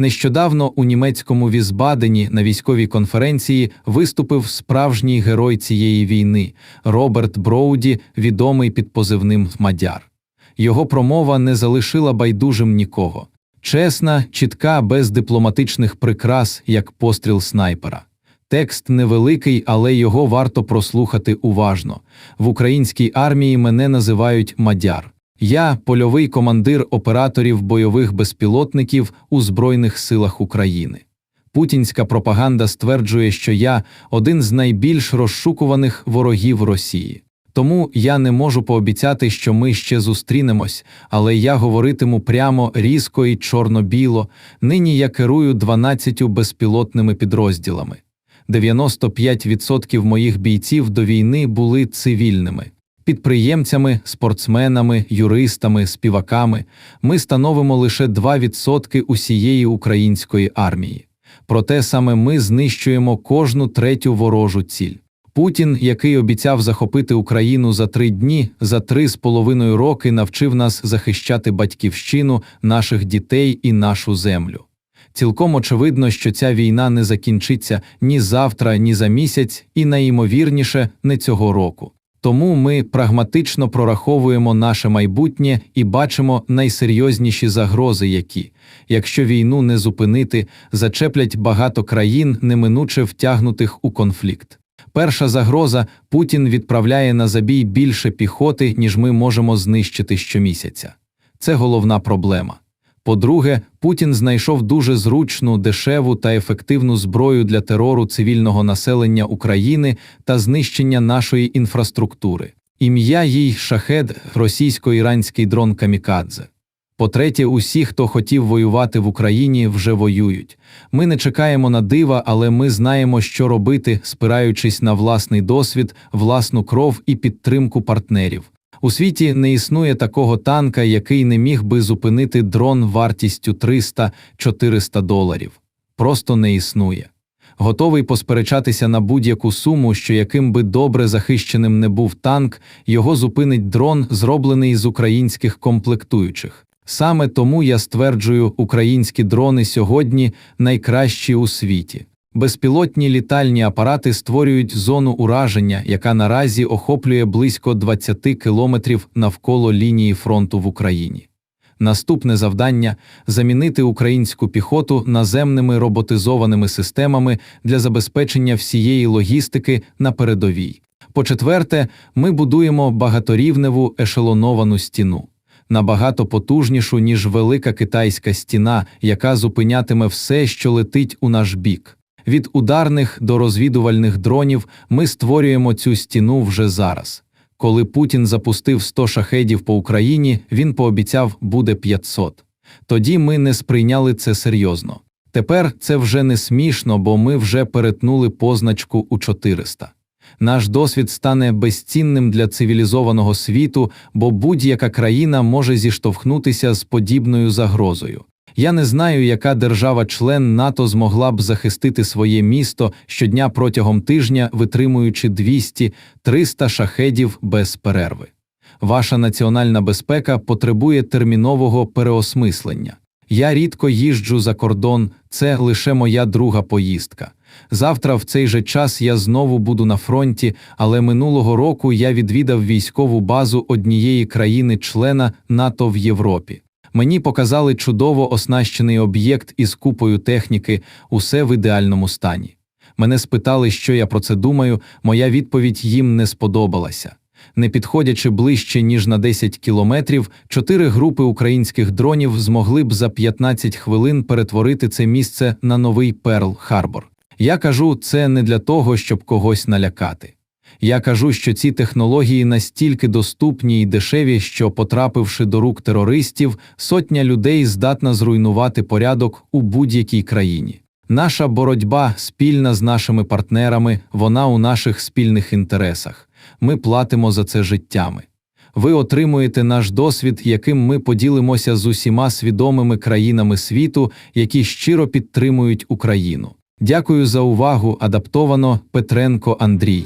Нещодавно у німецькому Візбадені на військовій конференції виступив справжній герой цієї війни Роберт Броуді, відомий під позивним Мадяр. Його промова не залишила байдужим нікого. Чесна, чітка, без дипломатичних прикрас, як постріл снайпера. Текст невеликий, але його варто прослухати уважно. В українській армії мене називають Мадяр. Я польовий командир операторів бойових безпілотників у Збройних силах України. Путінська пропаганда стверджує, що я один з найбільш розшукуваних ворогів Росії. Тому я не можу пообіцяти, що ми ще зустрінемось, але я говоритиму прямо різко і чорно-біло. Нині я керую 12 безпілотними підрозділами. 95% моїх бійців до війни були цивільними. Підприємцями, спортсменами, юристами, співаками ми становимо лише 2% усієї української армії. Проте саме ми знищуємо кожну третю ворожу ціль. Путін, який обіцяв захопити Україну за три дні, за три з половиною роки навчив нас захищати батьківщину, наших дітей і нашу землю. Цілком очевидно, що ця війна не закінчиться ні завтра, ні за місяць, і найімовірніше не цього року. Тому ми прагматично прораховуємо наше майбутнє і бачимо найсерйозніші загрози, які, якщо війну не зупинити, зачеплять багато країн, неминуче втягнутих у конфлікт. Перша загроза Путін відправляє на забій більше піхоти, ніж ми можемо знищити щомісяця. Це головна проблема. По-друге, Путін знайшов дуже зручну, дешеву та ефективну зброю для терору цивільного населення України та знищення нашої інфраструктури. Ім'я їй шахед, російсько-іранський дрон Камікадзе. По-третє, усі, хто хотів воювати в Україні, вже воюють. Ми не чекаємо на дива, але ми знаємо, що робити, спираючись на власний досвід, власну кров і підтримку партнерів. У світі не існує такого танка, який не міг би зупинити дрон вартістю 300-400 доларів. Просто не існує. Готовий посперечатися на будь-яку суму, що яким би добре захищеним не був танк, його зупинить дрон, зроблений з українських комплектуючих. Саме тому я стверджую, українські дрони сьогодні найкращі у світі. Безпілотні літальні апарати створюють зону ураження, яка наразі охоплює близько 20 кілометрів навколо лінії фронту в Україні. Наступне завдання замінити українську піхоту наземними роботизованими системами для забезпечення всієї логістики на передовій. По-четверте, ми будуємо багаторівневу ешелоновану стіну. Набагато потужнішу, ніж велика китайська стіна, яка зупинятиме все, що летить у наш бік. Від ударних до розвідувальних дронів ми створюємо цю стіну вже зараз. Коли Путін запустив 100 шахедів по Україні, він пообіцяв буде 500. Тоді ми не сприйняли це серйозно. Тепер це вже не смішно, бо ми вже перетнули позначку у 400. Наш досвід стане безцінним для цивілізованого світу, бо будь-яка країна може зіштовхнутися з подібною загрозою. Я не знаю, яка держава-член НАТО змогла б захистити своє місто щодня протягом тижня, витримуючи 200-300 шахедів без перерви. Ваша національна безпека потребує термінового переосмислення. Я рідко їжджу за кордон, це лише моя друга поїздка. Завтра, в цей же час, я знову буду на фронті, але минулого року я відвідав військову базу однієї країни-члена НАТО в Європі. Мені показали чудово оснащений об'єкт із купою техніки, усе в ідеальному стані. Мене спитали, що я про це думаю, моя відповідь їм не сподобалася. Не підходячи ближче, ніж на 10 кілометрів, чотири групи українських дронів змогли б за 15 хвилин перетворити це місце на новий Перл Харбор. Я кажу це не для того, щоб когось налякати. Я кажу, що ці технології настільки доступні і дешеві, що, потрапивши до рук терористів, сотня людей здатна зруйнувати порядок у будь-якій країні. Наша боротьба спільна з нашими партнерами, вона у наших спільних інтересах. Ми платимо за це життями. Ви отримуєте наш досвід, яким ми поділимося з усіма свідомими країнами світу, які щиро підтримують Україну. Дякую за увагу. Адаптовано Петренко Андрій.